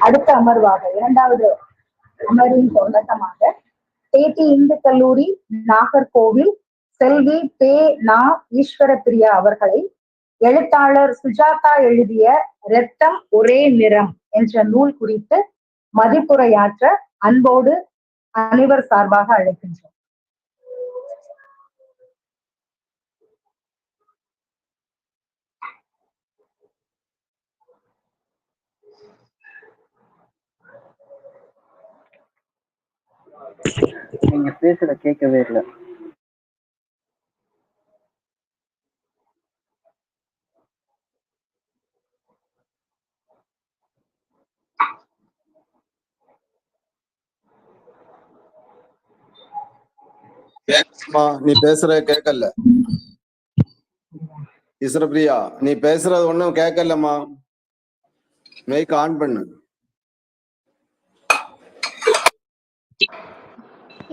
அடுத்த அமர்வாக இரண்டாவது அமர்வின் தொடக்கமாக தேதி இந்து கல்லூரி நாகர்கோவில் செல்வி பே நா ஈஸ்வர பிரியா அவர்களை எழுத்தாளர் சுஜாதா எழுதிய இரத்தம் ஒரே நிறம் என்ற நூல் குறித்து மதிப்புரையாற்ற அன்போடு அனைவர் சார்பாக அழைக்கின்றோம். நீங்க பேசுற கேட்கவே இல்ல. நீ பேசுற கேட்கல. இஸ்ரபிரியா நீ பேசுறது ஒண்ணும் கேட்கலம்மா. மைக் ஆன் பண்ணு.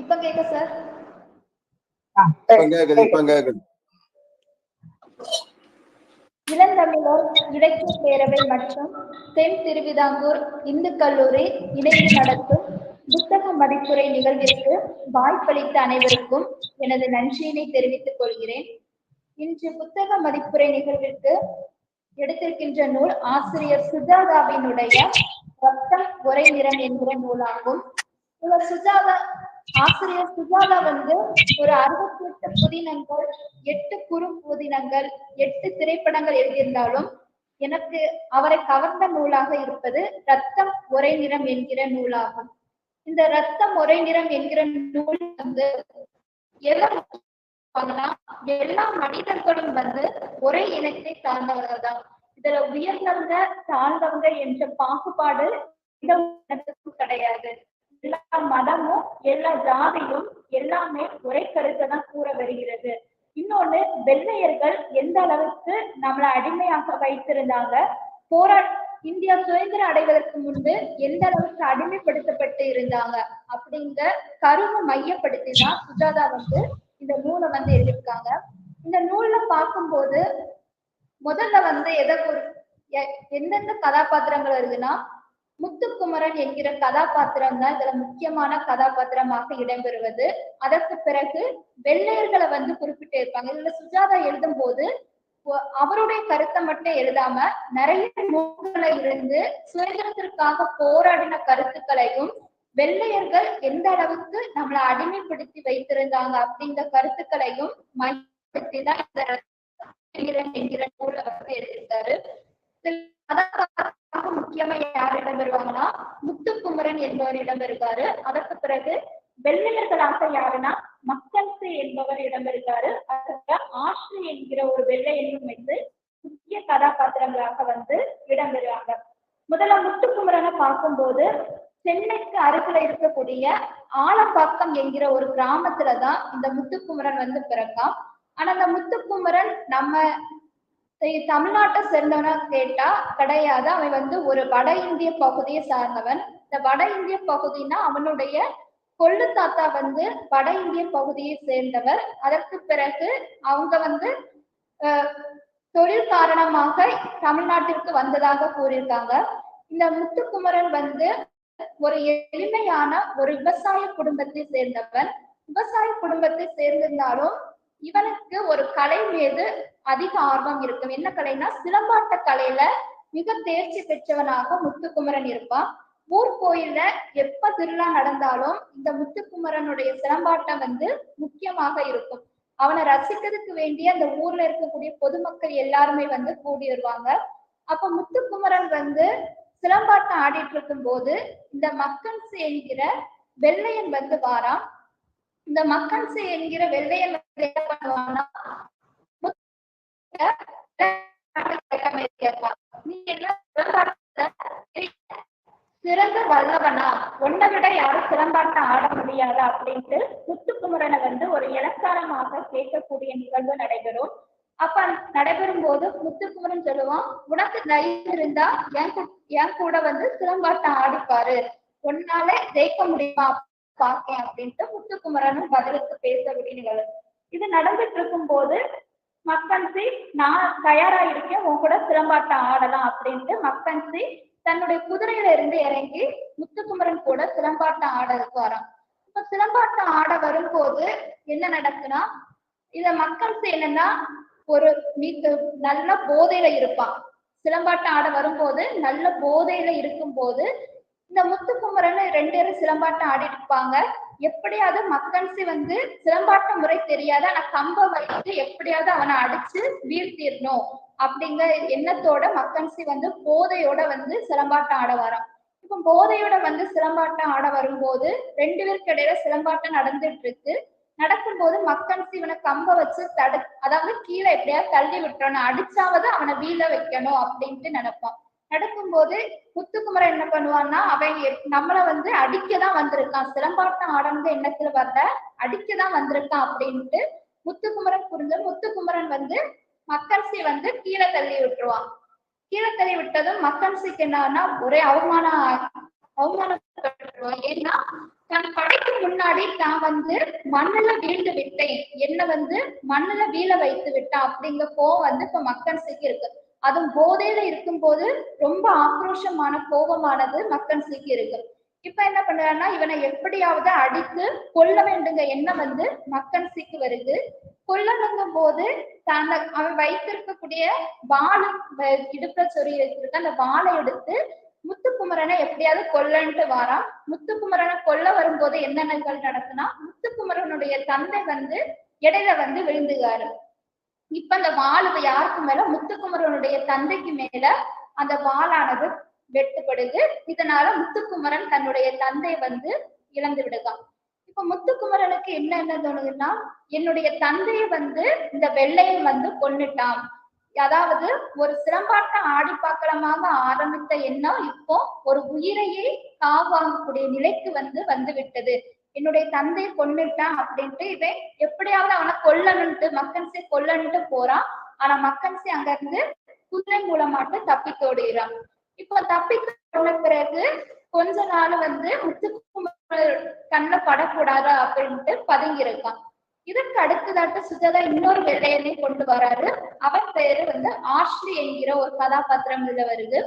இப்ப கேக்க சார். இளந்தமிழர் இலக்கிய பேரவை மற்றும் தென் திருவிதாங்கூர் இந்து கல்லூரி இணைந்து நடத்தும் புத்தக மதிப்புரை நிகழ்விற்கு வாய்ப்பளித்த அனைவருக்கும் எனது நன்றியினை தெரிவித்துக் கொள்கிறேன். இன்று புத்தக மதிப்புரை நிகழ்விற்கு எடுத்திருக்கின்ற நூல் ஆசிரியர் சுஜாதாவினுடைய ரத்தம் ஒரே நிறம் என்கிற நூலாகும். இவர் சுஜாதா ஆசிரியர் சுஜாதா வந்து ஒரு அறுபத்தி எட்டு புதினங்கள் எட்டு குறு புதினங்கள் எட்டு திரைப்படங்கள் எழுதியிருந்தாலும் எனக்கு அவரை கவர்ந்த நூலாக இருப்பது ரத்தம் ஒரே நிறம் என்கிற நூலாகும். இந்த ரத்தம் ஒரே நிறம் என்கிற நூல் வந்து எதை எல்லா மனிதர்களும் வந்து ஒரே இனத்தை சார்ந்தவர்கள் தான் இதுல உயர்ந்தவங்க தாழ்ந்தவங்க என்ற பாகுபாடு கிடையாது. எல்லா மதமும் எல்லா ஜாதியும் எல்லாமே ஒரே கருத்தை தான் கூற வருகிறது. இன்னொன்னு வெள்ளையர்கள் எந்த அளவுக்கு நம்மளை அடிமையாக வைத்திருந்தாங்க? போரா இந்தியா சுதந்திரம் அடைவதற்கு முன்பு எந்த அளவுக்கு அடிமைப்படுத்தப்பட்டு இருந்தாங்க? அப்படிங்கிற கருவை மையப்படுத்தி தான் சுஜாதா வந்து இந்த நூலை வந்து எழுதியிருக்காங்க. இந்த நூல்ல பார்க்கும்போது முதல்ல வந்து எதை ஒரு எ- எந்தெந்த கதாபாத்திரங்கள் வருதுன்னா முத்துக்குமரன் என்கிற கதாபாத்திரம் தான் இதுல முக்கியமான கதாபாத்திரமாக இடம்பெறுவது. அதற்கு பிறகு வெள்ளையர்களை வந்து குறிப்பிட்டு இருப்பாங்க இதுல சுஜாதா எழுதும் போது அவருடைய கருத்தை மட்டும் எழுதாம நிறைய நூல்களை இருந்து சுதந்திரத்திற்காக போராடின கருத்துக்களையும் வெள்ளையர்கள் எந்த அளவுக்கு நம்மளை அடிமைப்படுத்தி வைத்திருந்தாங்க அப்படிங்கிற கருத்துக்களையும் மையப்படுத்தி தான் இந்த என்கிற- என்கிற நூலை வந்து எழுதியிருக்காரு. அதற்கு முக்கியமா யார் இடம்பெறுவாங்கன்னா முத்துக்குமரன் என்பவர் இடம்பெறுவாரு அதற்கு பிறகு வெள்ளையர்களாக யாருன்னா மக்கள்சு என்பவர் இடம்பெறுகிறாரு அதுக்கு ஆஷ்ரி என்கிற ஒரு வெள்ளையனும் வந்து முக்கிய கதாபாத்திரங்களாக வந்து இடம்பெறுவாங்க முதல்ல முத்துக்குமரனை பார்க்கும்போது சென்னைக்கு அருகில இருக்கக்கூடிய ஆலப்பாக்கம் என்கிற ஒரு கிராமத்துல தான் இந்த முத்துக்குமரன் வந்து பிறக்கான் ஆனா அந்த முத்துக்குமரன் நம்ம தமிழ்நாட்டை சேர்ந்தவனா கேட்டா கிடையாது. அவன் வந்து ஒரு வட இந்திய பகுதியை சார்ந்தவன். இந்த வட இந்திய பகுதினா அவனுடைய கொள்ளு தாத்தா வந்து வட இந்திய பகுதியை சேர்ந்தவர். அதற்கு பிறகு அவங்க வந்து தொழில் காரணமாக தமிழ்நாட்டிற்கு வந்ததாக கூறியிருக்காங்க. இந்த முத்துக்குமரன் வந்து ஒரு எளிமையான ஒரு விவசாய குடும்பத்தை சேர்ந்தவன். விவசாய குடும்பத்தை சேர்ந்திருந்தாலும் இவனுக்கு ஒரு கலை மீது அதிக ஆர்வம் இருக்கும். என்ன கலைனா சிலம்பாட்ட கலையில மிக தேர்ச்சி பெற்றவனாக முத்துக்குமரன் இருப்பான். ஊர் கோயில்ல எப்ப திருவிழா நடந்தாலும் இந்த முத்துக்குமரனுடைய சிலம்பாட்டம் வந்து முக்கியமாக இருக்கும். அவனை ரசிக்கிறதுக்கு வேண்டிய அந்த ஊர்ல இருக்கக்கூடிய பொதுமக்கள் எல்லாருமே வந்து கூடி வருவாங்க. அப்ப முத்துக்குமரன் வந்து சிலம்பாட்டம் ஆடிட்டு இருக்கும் போது இந்த மக்கன்சு என்கிற வெள்ளையன் வந்து வாரான். இந்த மக்கன்சு என்கிற வெள்ளையன் என்ன நீ சிறந்த வல்லவனா? உன்னை விட யாரும் சிறம்பாட்டம் ஆட முடியாதா? அப்படின்ட்டு முத்துக்குமரனை வந்து ஒரு இலக்காரமாக கேட்கக்கூடிய நிகழ்வு நடைபெறும். அப்ப நடைபெறும் போது முத்துக்குமரன் சொல்லுவான் உனக்கு தைரியம் இருந்தா என் கூ- என் கூட வந்து சிலம்பாட்டம் ஆடிப்பாரு. உன்னால ஜெயிக்க முடியுமா? பாக்கேன் அப்படின்ட்டு முத்துக்குமரனும் பதிலுக்கு பேச நிகழ்வு இது நடந்துட்டு இருக்கும் போது மக்கன்சி நான் தயாரா இருக்கேன் உன் கூட சிலம்பாட்டம் ஆடலாம் அப்படின்ட்டு மக்கன்சி தன்னுடைய குதிரையில இருந்து இறங்கி முத்துக்குமரன் கூட சிலம்பாட்டம் ஆடலுக்கு வரான். இப்ப சிலம்பாட்டம் ஆட வரும்போது என்ன நடக்குன்னா இத மக்கன்சி என்னன்னா ஒரு மீட்டு நல்ல போதையில இருப்பான். சிலம்பாட்டம் ஆட வரும்போது நல்ல போதையில இருக்கும்போது இந்த முத்துக்குமரன் ரெண்டு பேரும் சிலம்பாட்டம் ஆடிட்டு இருப்பாங்க. எப்படியாவது மக்கன்சி வந்து சிலம்பாட்ட முறை தெரியாத ஆனா கம்ப வைத்து எப்படியாவது அவனை அடிச்சு வீழ்த்திடணும் அப்படிங்கிற எண்ணத்தோட மக்கன்சி வந்து போதையோட வந்து சிலம்பாட்டம் ஆட வரான். இப்ப போதையோட வந்து சிலம்பாட்டம் ஆட வரும்போது ரெண்டு பேருக்கு இடையில சிலம்பாட்டம் நடந்துட்டு இருக்கு. நடக்கும்போது மக்கன்சி இவனை கம்ப வச்சு தடு அதாவது கீழே எப்படியாவது தள்ளி விட்டுறணும். அடிச்சாவது அவனை வீழ வைக்கணும் அப்படின்ட்டு நினைப்பான். நடக்கும் போது முத்துக்குமரன் என்ன பண்ணுவான்னா அவன் நம்மள வந்து அடிக்கதான் வந்திருக்கான். சிலம்பாட்டம் ஆடணுங்க எண்ணத்துல வரல அடிக்கதான் வந்திருக்கான் அப்படின்ட்டு முத்துக்குமரன் புரிஞ்ச முத்துக்குமரன் வந்து மக்கரசி வந்து கீழே தள்ளி விட்டுருவான். கீழே தள்ளி விட்டதும் மக்கன்சிக்கு என்னன்னா ஒரே அவமானம் அவமானப்பட்டுருவான். ஏன்னா தன் படைக்கு முன்னாடி நான் வந்து மண்ணுல வீழ்ந்து விட்டேன். என்ன வந்து மண்ணுல வீழ வைத்து விட்டான் அப்படிங்கிற கோவம் வந்து இப்ப மக்கரசிக்கு இருக்கு. அதுவும் போதையில இருக்கும்போது ரொம்ப ஆக்ரோஷமான கோபமானது மக்கன்சிக்கு இருக்கு. இப்ப என்ன பண்றான்னா இவனை எப்படியாவது அடித்து கொல்ல வேண்டுங்க எண்ணம் வந்து மக்கன்சிக்கு வருது. கொல்லணுங்கும் போது தன்னை அவன் வைத்திருக்கக்கூடிய வாழை இடுப்புல சொறி வச்சிருக்க அந்த வாழை எடுத்து முத்துக்குமரனை எப்படியாவது கொல்லன்ட்டு வாரான். முத்துக்குமரனை கொல்ல வரும்போது என்னென்னகள் நடக்குன்னா முத்துக்குமரனுடைய தந்தை வந்து இடையில வந்து விழுந்துகாரு இப்ப அந்த வாள் யாருக்கு மேல? முத்துக்குமரனுடைய தந்தைக்கு மேல அந்த வாளானது வெட்டுப்படுது. இதனால முத்துக்குமரன் தன்னுடைய தந்தை வந்து இழந்து விடுதான். இப்ப முத்துக்குமரனுக்கு என்ன என்ன தோணுதுன்னா என்னுடைய தந்தையை வந்து இந்த வெள்ளையன் வந்து கொன்னுட்டான். அதாவது ஒரு சிலம்பாட்டம் ஆடி ஆரம்பித்த எண்ணம் இப்போ ஒரு உயிரையே காவாங்கக்கூடிய நிலைக்கு வந்து வந்து விட்டது என்னுடைய தந்தை கொண்டுட்டான் அப்படின்ட்டு இவன் எப்படியாவது அவனை கொல்லணுன்ட்டு மக்கன்சே கொல்லணுன்ட்டு போறான். ஆனா மக்கன்சே அங்க இருந்து குதிரை மூலமாட்டு தப்பித்தோடுகிறான் இப்ப இப்போ போன பிறகு கொஞ்ச நாள் வந்து முத்துக்குமர் கண்ணுல படக்கூடாது அப்படின்ட்டு பதுங்கி இருக்கான் இதற்கு அடுத்ததாட்டு சுஜாதா இன்னொரு வெள்ளையனை கொண்டு வராரு. அவன் பேரு வந்து ஆஷ்லி என்கிற ஒரு கதாபாத்திரம் இதுல வருது.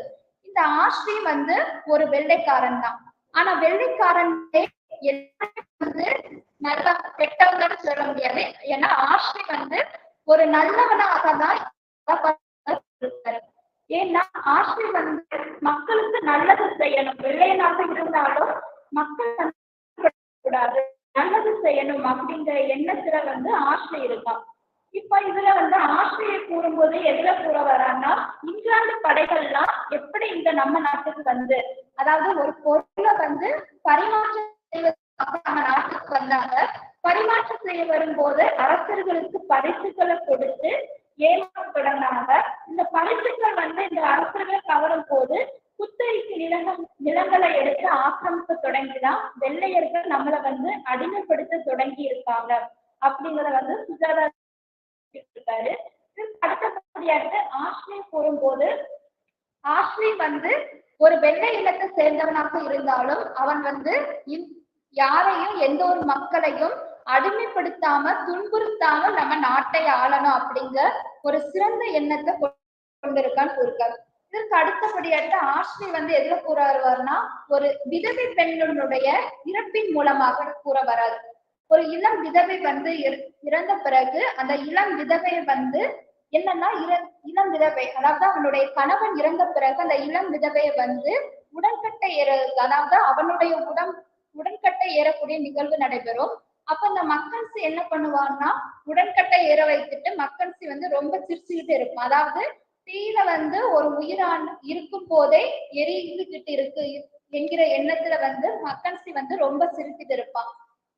இந்த ஆஷ்லி வந்து ஒரு வெள்ளைக்காரன் தான். ஆனா வெள்ளைக்காரன் வந்து நல்ல கெட்டவங்கன்னு சொல்ல முடியாது. ஏன்னா ஆஷ்மி வந்து ஒரு நல்லவனாக தான் ஏன்னா ஆஷ்மி வந்து மக்களுக்கு நல்லது செய்யணும். வெள்ளையனாக இருந்தாலும் மக்கள் கூடாது நல்லது செய்யணும் அப்படிங்கிற எண்ணத்துல வந்து ஆஷ்மி இருக்கான் இப்ப இதுல வந்து ஆஷ்லியை கூறும்போது எதுல கூற வரான்னா இங்கிலாந்து படைகள்லாம் எப்படி இந்த நம்ம நாட்டுக்கு வந்து அதாவது ஒரு பொருளை வந்து பரிமாற்றம் நம்ம நாட்டுக்கு வந்தாங்க. பரிமாற்றம் செய்ய வரும்போது அரசர்களுக்கு பரிசுகளை கொடுத்து ஏமாற்ற தொடங்கினாங்க இந்த பரிசுகள் வந்து இந்த அரசர்கள் கவரும் போது குத்தகைக்கு நிலங்கள் நிலங்களை எடுத்து ஆக்கிரமிக்க தொடங்கிதான் வெள்ளையர்கள் நம்மள வந்து அடிமைப்படுத்த தொடங்கி இருக்காங்க. அப்படிங்கறத வந்து சுஜாதா இருக்காரு ஆஷ்மி அடுத்தபடியாக கூறும்போது ஆஷ்மி வந்து ஒரு வெள்ளை இனத்தை சேர்ந்தவனாக இருந்தாலும் அவன் வந்து யாரையும் எந்த ஒரு மக்களையும் அடிமைப்படுத்தாம துன்புறுத்தாம நம்ம நாட்டை ஆளணும் அப்படிங்கிற ஒரு சிறந்த எண்ணத்தை கொண்டிருக்கான்னு கூறுக்காரு இதற்கு அடுத்தபடியாக ஆஷ்லி வந்து எதுல கூற வருவார்னா ஒரு விதவை பெண்ணுடைய இறப்பின் மூலமாக கூற வராது ஒரு இளம் விதவை வந்து இற- இறந்த பிறகு அந்த இளம் விதவை வந்து என்னன்னா இற- இளம் விதவை அதாவது அவனுடைய கணவன் இறந்த பிறகு அந்த இளம் விதவையை வந்து உடன்கட்டை அதாவது அவனுடைய உடன் உடன்கட்டை ஏறக்கூடிய நிகழ்வு நடைபெறும். அப்ப அந்த மக்கன்சி என்ன பண்ணுவான்னா உடன்கட்டை ஏற வைத்துட்டு மக்கன்சி வந்து ரொம்ப சிரிச்சுக்கிட்டு இருக்கும். அதாவது தீயில வந்து ஒரு உயிரான் இருக்கும் போதே எரிந்துகிட்டு இருக்கு என்கிற எண்ணத்துல வந்து மக்கன்சி வந்து ரொம்ப சிரிச்சுட்டு இருப்பான்.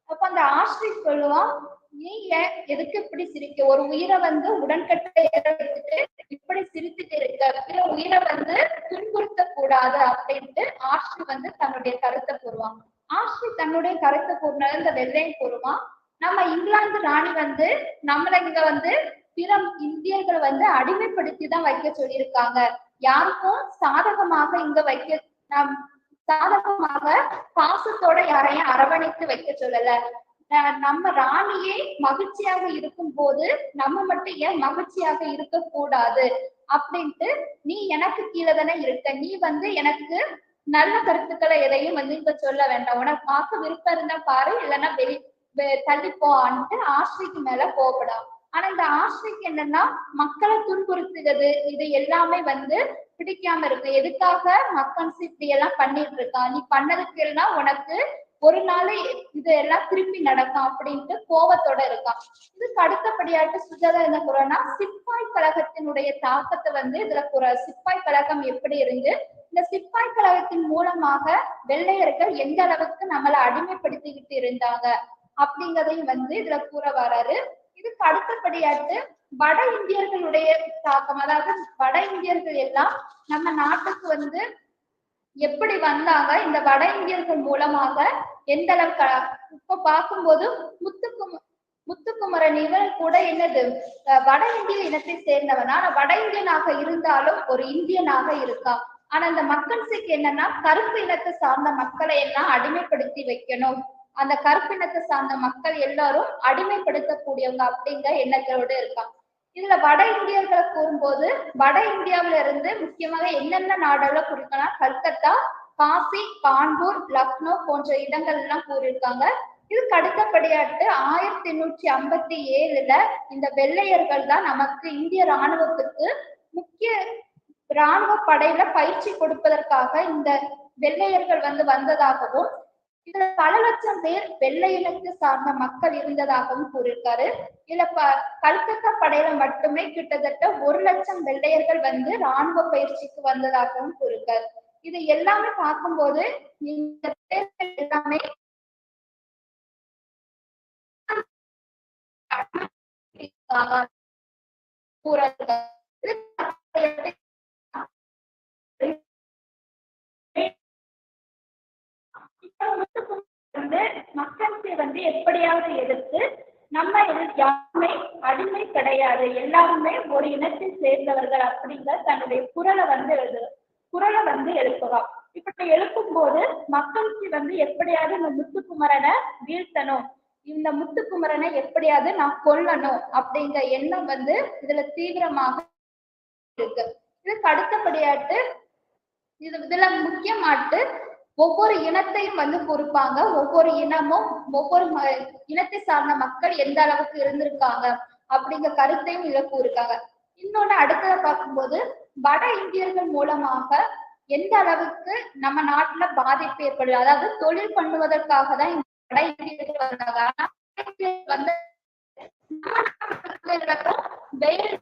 அப்ப அந்த ஆஸ்ட்ரி சொல்லுவான் நீ ஏன் எதுக்கு இப்படி சிரிக்க? ஒரு உயிரை வந்து உடன்கட்டை ஏற வைத்துட்டு இப்படி சிரித்துட்டு இருக்க. உயிரை வந்து துன்புறுத்த கூடாது அப்படின்ட்டு ஆஸ்ட்ரி வந்து தன்னுடைய கருத்தை கூறுவாங்க ஆஸ்ட்ரி தன்னுடைய கருத்தை கூறினது இந்த வெள்ளையும் கூறுமா? நம்ம இங்கிலாந்து ராணி வந்து நம்மள இங்க வந்து பிற இந்தியர்களை வந்து அடிமைப்படுத்தி தான் வைக்க சொல்லியிருக்காங்க. யாருக்கும் சாதகமாக இங்க வைக்க நாம் சாதகமாக பாசத்தோட யாரையும் அரவணைத்து வைக்க சொல்லல. அஹ் நம்ம ராணியே மகிழ்ச்சியாக இருக்கும் போது நம்ம மட்டும் ஏன் மகிழ்ச்சியாக இருக்க கூடாது அப்படின்ட்டு நீ எனக்கு கீழே தானே இருக்க. நீ வந்து எனக்கு நல்ல கருத்துக்களை எதையும் வந்து இப்ப சொல்ல வேண்டாம். உனக்கு பார்க்க விருப்பம் இருந்தா பாரு இல்லைன்னா வெளி வெ- தள்ளி போவான்ட்டு ஆஸ்திரிக்கு மேல கோபப்படாம் ஆனா இந்த ஆஸ்திரிக்கு என்னன்னா மக்களை துன்புறுத்துகிறது இது எல்லாமே வந்து பிடிக்காம இருக்கு. எதுக்காக மக்கன்ஸ் இப்படி எல்லாம் பண்ணிட்டு இருக்கான் நீ பண்ணதுக்கு எல்லாம் உனக்கு ஒரு நாள் இது எல்லாம் திருப்பி நடக்கும் அப்படின்ட்டு கோவத்தோட இருக்கான். இதுக்கு அடுத்தபடியாட்டு சுஜாதா என்ன கூறனா சிப்பாய் கழகத்தினுடைய தாக்கத்தை வந்து இதுல கூற சிப்பாய் கழகம் எப்படி இருந்து இந்த சிப்பாய் கழகத்தின் மூலமாக வெள்ளையர்கள் எந்த அளவுக்கு நம்மளை அடிமைப்படுத்திக்கிட்டு இருந்தாங்க அப்படிங்கறதையும் வந்து இதுல கூற வராரு. இதுக்கு அடுத்தபடியாட்டு வட இந்தியர்களுடைய தாக்கம் அதாவது வட இந்தியர்கள் எல்லாம் நம்ம நாட்டுக்கு வந்து எப்படி வந்தாங்க? இந்த வட இந்தியர்கள் மூலமாக எந்த அளவுக்கு இப்ப பார்க்கும்போது முத்துக்கும முத்துக்குமரன் இவன் கூட என்னது? வட இந்திய இனத்தை சேர்ந்தவன். ஆனா வட இந்தியனாக இருந்தாலும் ஒரு இந்தியனாக இருக்கான். ஆனா இந்த மக்கள்ஸுக்கு என்னன்னா கருப்பு இனத்தை சார்ந்த மக்களை எல்லாம் அடிமைப்படுத்தி வைக்கணும். அந்த கருப்பினத்தை சார்ந்த மக்கள் எல்லாரும் அடிமைப்படுத்தக்கூடியவங்க அப்படிங்கிற எண்ணத்தோட இருக்கான். இதுல வட இந்தியர்களை கூறும்போது வட இந்தியாவில இருந்து முக்கியமாக என்னென்ன நாடெல்லாம் குறிக்கலாம் கல்கத்தா காசி கான்பூர் லக்னோ போன்ற இடங்கள் எல்லாம் கூறியிருக்காங்க. இதுக்கு அடுத்தபடியாட்டு ஆயிரத்தி எண்ணூற்றி ஐம்பத்தி ஏழுல இந்த வெள்ளையர்கள் தான் நமக்கு இந்திய ராணுவத்துக்கு முக்கிய ராணுவ படையில பயிற்சி கொடுப்பதற்காக இந்த வெள்ளையர்கள் வந்து வந்ததாகவும் இதுல பல லட்சம் பேர் வெள்ளை இனத்தை சார்ந்த மக்கள் இருந்ததாகவும் கூறியிருக்காரு. இதுல ப கல்கத்தா படையில மட்டுமே கிட்டத்தட்ட ஒரு லட்சம் வெள்ளையர்கள் வந்து ராணுவ பயிற்சிக்கு வந்ததாகவும் கூறியிருக்காரு. இது எல்லாமே பார்க்கும்போது இந்த எல்லாமே வந்து வந்து எப்படியாவது எதிர்த்து நம்ம யாருமே அடிமை கிடையாது. எல்லாருமே ஒரு இனத்தை சேர்ந்தவர்கள் அப்படிங்கிற தன்னுடைய குரலை வந்து எழுது குரலை வந்து எழுப்புவான் இப்படி எழுப்பும் போது மக்களுக்கு வந்து எப்படியாவது இந்த முத்துக்குமரனை வீழ்த்தணும். இந்த முத்துக்குமரனை எப்படியாவது நான் கொல்லணும் அப்படிங்கிற எண்ணம் வந்து இதுல தீவிரமாக இருக்கு. இதுக்கு அடுத்தபடியாட்டு இது இதுல முக்கியமாட்டு ஒவ்வொரு இனத்தையும் வந்து பொறுப்பாங்க. ஒவ்வொரு இனமும் ஒவ்வொரு ம- இனத்தை சார்ந்த மக்கள் எந்த அளவுக்கு இருந்திருக்காங்க அப்படிங்கிற கருத்தையும் இதுல கூறுக்காங்க. இன்னொன்னு அடுத்ததை பார்க்கும்போது வட இந்தியர்கள் மூலமாக எந்த அளவுக்கு நம்ம நாட்டுல பாதிப்பு ஏற்படுது? அதாவது தொழில் பண்ணுவதற்காக தான் வட இந்தியர்கள் வந்தாங்க. ஆனா வந்து வெயில்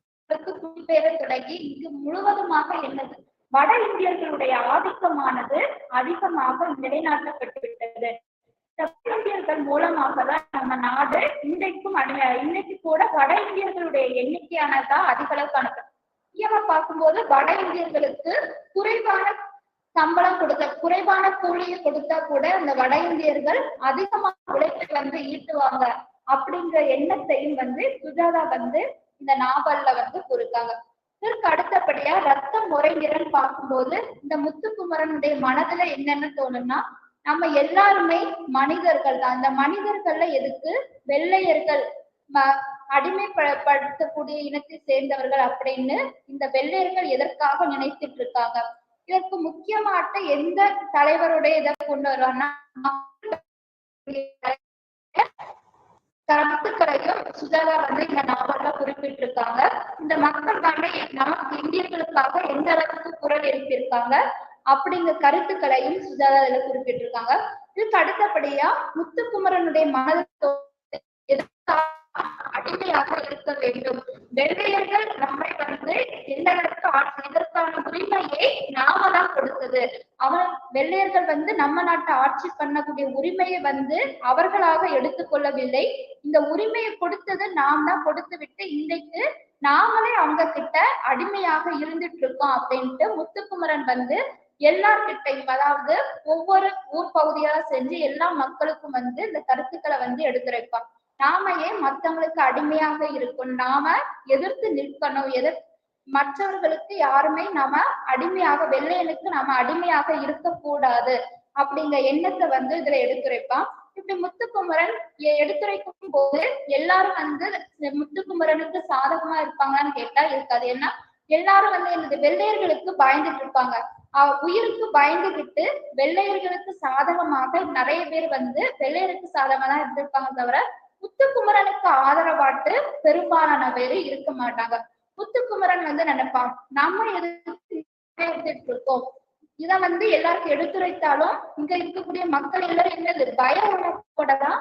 குடிபெயர தொடங்கி இங்கு முழுவதுமாக என்னது? வட இந்தியர்களுடைய ஆதிக்கமானது அதிகமாக நிலைநாட்டப்பட்டு விட்டது இந்த இந்தியர்கள் மூலமாக தான் நம்ம நாடு இன்றைக்கும் அடி- இன்னைக்கு கூட வட இந்தியர்களுடைய எண்ணிக்கையானதா அதிக அளவு காணப்படும். முக்கியமா பார்க்கும்போது வட இந்தியர்களுக்கு குறைவான சம்பளம் கொடுத்த குறைவான கூலியை கொடுத்தா கூட அந்த வட இந்தியர்கள் அதிகமான உழைப்பை வந்து ஈட்டுவாங்க அப்படிங்கிற எண்ணத்தையும் வந்து சுஜாதா வந்து இந்த நாவல்ல வந்து கொடுத்தாங்க. இதற்கு அடுத்தபடியா ரத்தம் முறைநிறன் பார்க்கும்போது இந்த முத்துக்குமரனுடைய மனதுல என்னென்ன தோணும்னா நம்ம எல்லாருமே மனிதர்கள் தான். அந்த மனிதர்கள்ல எதுக்கு? வெள்ளையர்கள் அடிமைப்படுத்தக்கூடிய இனத்தை சேர்ந்தவர்கள் அப்படின்னு இந்த வெள்ளையர்கள் எதற்காக நினைத்துட்டு இருக்காங்க? இதற்கு முக்கியமாட்ட எந்த தலைவருடைய இதை கொண்டு வருவாங்கன்னா கருத்துக்களை சுஜாதா வந்து இந்த நாவல்ல குறிப்பிட்டிருக்காங்க. இந்த மக்கள் வந்து நமக்கு இந்தியர்களுக்காக எந்த அளவுக்கு குரல் எழுப்பியிருக்காங்க அப்படிங்கிற கருத்துக்களையும் சுஜாதா இதுல குறிப்பிட்டிருக்காங்க. இதுக்கு அடுத்தபடியா முத்துக்குமரனுடைய மனதில் அடிமையாக இருக்க வேண்டும்? வெள்ளையர்கள் நம்மை வந்து எந்த அளவுக்கு ஆட்சி இதற்கான உரிமையை நாம தான் கொடுத்தது. அவன் வெள்ளையர்கள் வந்து நம்ம நாட்டை ஆட்சி பண்ணக்கூடிய உரிமையை வந்து அவர்களாக எடுத்துக்கொள்ளவில்லை. இந்த உரிமையை கொடுத்தது நாம் தான் கொடுத்து விட்டு இன்றைக்கு நாமளே அவங்க கிட்ட அடிமையாக இருந்துட்டு இருக்கோம் அப்படின்ட்டு முத்துக்குமரன் வந்து எல்லார்கிட்டையும் அதாவது ஒவ்வொரு ஊர் பகுதியாக செஞ்சு எல்லா மக்களுக்கும் வந்து இந்த கருத்துக்களை வந்து எடுத்துரைப்பான். நாம ஏன் மத்தவங்களுக்கு அடிமையாக இருக்கும் நாம எதிர்த்து நிற்கணும். எதிர் மற்றவர்களுக்கு யாருமே நாம அடிமையாக வெள்ளையனுக்கு நாம அடிமையாக இருக்கக்கூடாது அப்படிங்கிற எண்ணத்தை வந்து இதுல எடுத்துரைப்பான். இப்படி முத்துக்குமரன் எடுத்துரைக்கும் போது எல்லாரும் வந்து முத்துக்குமரனுக்கு சாதகமா இருப்பாங்களான்னு கேட்டா இருக்காது. ஏன்னா எல்லாரும் வந்து இந்த வெள்ளையர்களுக்கு பயந்துட்டு இருப்பாங்க. உயிருக்கு பயந்துகிட்டு வெள்ளையர்களுக்கு சாதகமாக நிறைய பேர் வந்து வெள்ளையருக்கு சாதகமா தான் இருந்திருப்பாங்க தவிர முத்துக்குமரனுக்கு ஆதரவாட்டு பெரும்பாலான பேரு இருக்க மாட்டாங்க. முத்துக்குமரன் வந்து நினைப்பான் நம்ம எதுக்கு இருக்கோம்? இத வந்து எல்லாருக்கும் எடுத்துரைத்தாலும் இங்க இருக்கக்கூடிய மக்கள் எல்லாரும் என்னது பய உணர்வோட தான்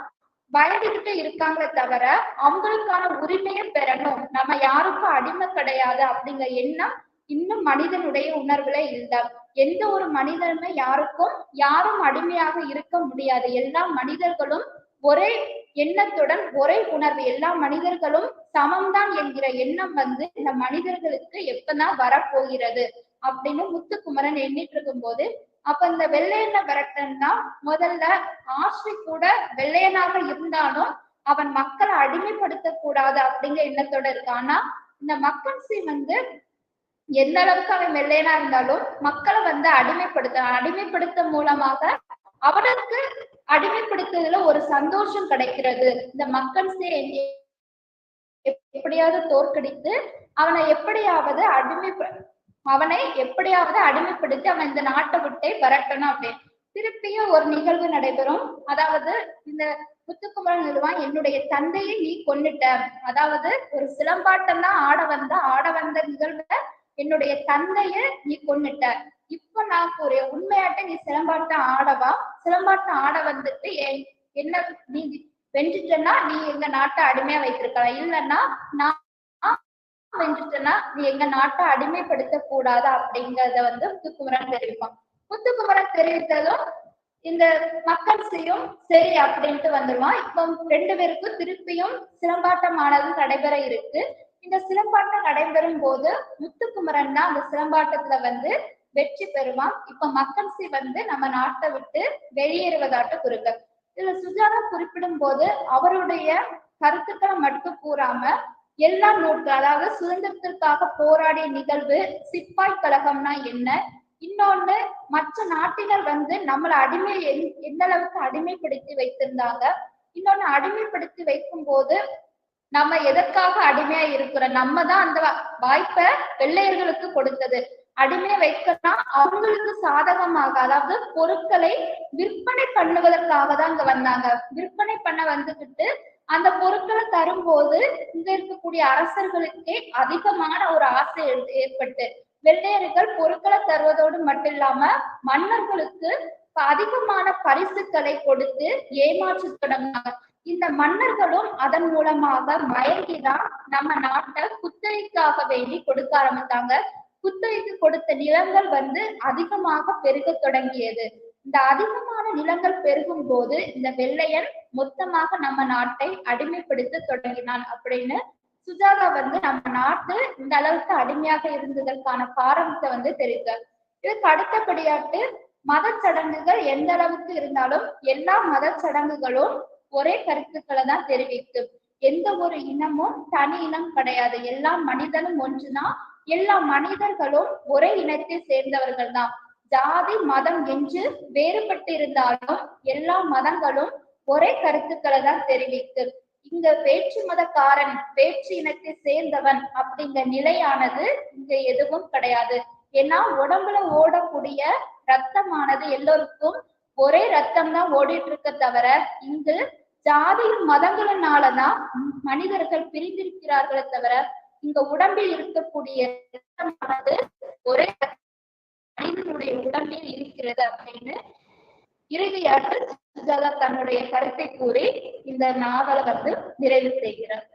பயந்துகிட்டு இருக்காங்க தவிர அவங்களுக்கான உரிமையை பெறணும். நம்ம யாருக்கும் அடிமை கிடையாது அப்படிங்கிற எண்ணம் இன்னும் மனிதனுடைய உணர்வுல இல்ல. எந்த ஒரு மனிதனுமே யாருக்கும் யாரும் அடிமையாக இருக்க முடியாது. எல்லா மனிதர்களும் ஒரே எண்ணத்துடன் ஒரே உணர்வு. எல்லா மனிதர்களும் சமம்தான் என்கிற எண்ணம் வந்து இந்த மனிதர்களுக்கு எப்பதான் வரப்போகிறது அப்படின்னு முத்துக்குமரன் எண்ணிட்டு இருக்கும் போது அப்ப இந்த வெள்ளையனை விரட்டன்னா முதல்ல ஆஸ்ரி கூட வெள்ளையனாக இருந்தாலும் அவன் மக்களை அடிமைப்படுத்த கூடாது அப்படிங்கிற எண்ணத்தோட இருக்கு. ஆனா இந்த மக்கன்சி வந்து எந்த அளவுக்கு அவன் வெள்ளையனா இருந்தாலும் மக்களை வந்து அடிமைப்படுத்த அடிமைப்படுத்த மூலமாக அவனுக்கு அடிமைப்படுத்துறதுல ஒரு சந்தோஷம் கிடைக்கிறது. இந்த மக்கன்சி எப்படியாவது தோற்கடித்து அவனை எப்படியாவது அடிமை அவனை எப்படியாவது அடிமைப்படுத்தி அவன் இந்த நாட்டை விட்டே விரட்டணும் அப்படின்னு. திருப்பியும் ஒரு நிகழ்வு நடைபெறும். அதாவது இந்த முத்துக்குமரன் நிறுவன் என்னுடைய தந்தையை நீ கொன்னுட்ட. அதாவது ஒரு சிலம்பாட்டம் தான் ஆட வந்த ஆட வந்த நிகழ்வுல என்னுடைய தந்தைய நீ கொன்னுட்ட. இப்ப நான் கூறிய உண்மையாட்ட நீ சிலம்பாட்டம் ஆடவா? சிலம்பாட்டம் ஆட வந்துட்டு என்ன நீ வென்றுட்டேன்னா நீ எங்க நாட்டை அடிமையா வைத்திருக்கலாம். இல்லைன்னா நான் வென்றுட்டனா நீ எங்க நாட்டை அடிமைப்படுத்த கூடாது அப்படிங்கறத வந்து முத்துக்குமரன் தெரிவிப்பான். முத்துக்குமரன் தெரிவித்ததும் இந்த மக்கள் செய்யும் சரி அப்படின்ட்டு வந்துருவான். இப்போ ரெண்டு பேருக்கும் திருப்பியும் சிலம்பாட்டமானது நடைபெற இருக்கு. இந்த சிலம்பாட்டம் நடைபெறும் போது முத்துக்குமரன் தான் அந்த சிலம்பாட்டத்துல வந்து வெற்றி பெறுவான். இப்ப மக்கள்சி வந்து நம்ம நாட்டை விட்டு வெளியேறுவதாட்ட குறுக்க. இதுல சுஜாதா குறிப்பிடும் போது அவருடைய கருத்துக்களை மட்டும் கூறாம எல்லா நூல்கள் அதாவது சுதந்திரத்திற்காக போராடிய நிகழ்வு சிப்பாய் கழகம்னா என்ன? இன்னொன்னு மற்ற நாட்டினர் வந்து நம்மளை அடிமை எந்- எந்த அளவுக்கு அடிமைப்படுத்தி வைத்திருந்தாங்க? இன்னொன்னு அடிமைப்படுத்தி வைக்கும் போது நம்ம எதற்காக அடிமையா இருக்கிறோம்? நம்ம தான் அந்த வாய்ப்பை வெள்ளையர்களுக்கு கொடுத்தது. அடிமை வைக்கலாம் அவங்களுக்கு சாதகமாக அதாவது பொருட்களை விற்பனை பண்ணுவதற்காக தான் அங்க வந்தாங்க. விற்பனை பண்ண வந்துகிட்டு அந்த பொருட்களை தரும்போது இங்க இருக்கக்கூடிய அரசர்களுக்கே அதிகமான ஒரு ஆசை ஏற்பட்டு வெள்ளையர்கள் பொருட்களை தருவதோடு மட்டும் இல்லாம மன்னர்களுக்கு அதிகமான பரிசுகளை கொடுத்து ஏமாற்ற தொடங்கினாங்க. இந்த மன்னர்களும் அதன் மூலமாக மயங்கிதான் நம்ம நாட்டை குத்தகைக்காக வேண்டி கொடுக்க ஆரம்பித்தாங்க. குத்தகைக்கு கொடுத்த நிலங்கள் வந்து அதிகமாக பெருக தொடங்கியது. இந்த அதிகமான நிலங்கள் பெருகும் போது இந்த வெள்ளையன் மொத்தமாக நம்ம நாட்டை அடிமைப்படுத்த தொடங்கினான் அப்படின்னு சுஜாதா வந்து நம்ம நாட்டு இந்த அளவுக்கு அடிமையாக இருந்ததற்கான காரணத்தை வந்து தெரிவித்தார். இதுக்கு அடுத்தபடியாட்டு மத சடங்குகள் எந்த அளவுக்கு இருந்தாலும் எல்லா மத சடங்குகளும் ஒரே கருத்துக்களை தான் தெரிவிக்கும். எந்த ஒரு இனமும் தனி இனம் கிடையாது. எல்லா மனிதனும் ஒன்றுதான் எல்லா மனிதர்களும் ஒரே இனத்தை சேர்ந்தவர்கள் தான் ஜாதி மதம் என்று வேறுபட்டு இருந்தாலும் எல்லா மதங்களும் ஒரே கருத்துக்களை தான் தெரிவித்து இங்க வேற்று மதக்காரன் வேற்று இனத்தை சேர்ந்தவன் அப்படிங்கிற நிலையானது இங்க எதுவும் கிடையாது. ஏன்னா உடம்புல ஓடக்கூடிய ரத்தமானது எல்லோருக்கும் ஒரே ரத்தம் தான் ஓடிட்டு இருக்க தவிர இங்கு ஜாதியும் மதங்களினாலதான் மனிதர்கள் பிரிந்திருக்கிறார்களே தவிர இந்த உடம்பில் இருக்கக்கூடிய ரத்தமானது ஒரே மனிதனுடைய உடம்பில் இருக்கிறது அப்படின்னு இறுதியாக சுஜாதா தன்னுடைய கருத்தை கூறி இந்த நாவலை வந்து நிறைவு செய்கிறார்.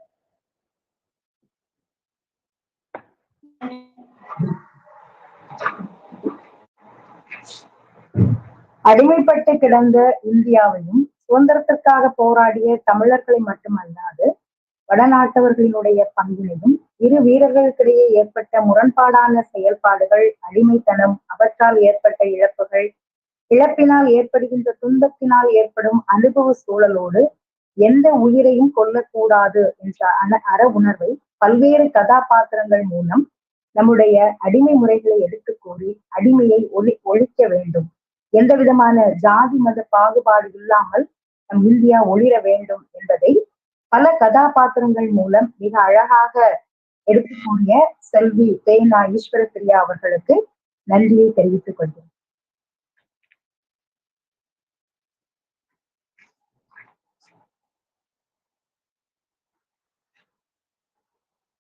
அடிமைப்பட்டு கிடந்த இந்தியாவையும் சுதந்திரத்திற்காக போராடிய தமிழர்களை மட்டுமல்லாது வடநாட்டவர்களினுடைய பங்கினையும் இரு வீரர்களுக்கிடையே ஏற்பட்ட முரண்பாடான செயல்பாடுகள் அடிமைத்தனம் அவற்றால் ஏற்பட்ட இழப்புகள் இழப்பினால் ஏற்படுகின்ற துன்பத்தினால் ஏற்படும் அனுபவ சூழலோடு எந்த உயிரையும் கொல்லக்கூடாது என்ற அன அற உணர்வை பல்வேறு கதாபாத்திரங்கள் மூலம் நம்முடைய அடிமை முறைகளை எடுத்து கூறி அடிமையை ஒளி ஒழிக்க வேண்டும். எந்த விதமான ஜாதி மத பாகுபாடு இல்லாமல் நம் இந்தியா ஒளிர வேண்டும் என்பதை பல கதாபாத்திரங்கள் மூலம் மிக அழகாக எடுத்துக்கூடிய செல்வி பேனா ஈஸ்வர பிரியா அவர்களுக்கு நன்றியை தெரிவித்துக் கொள்கிறேன்.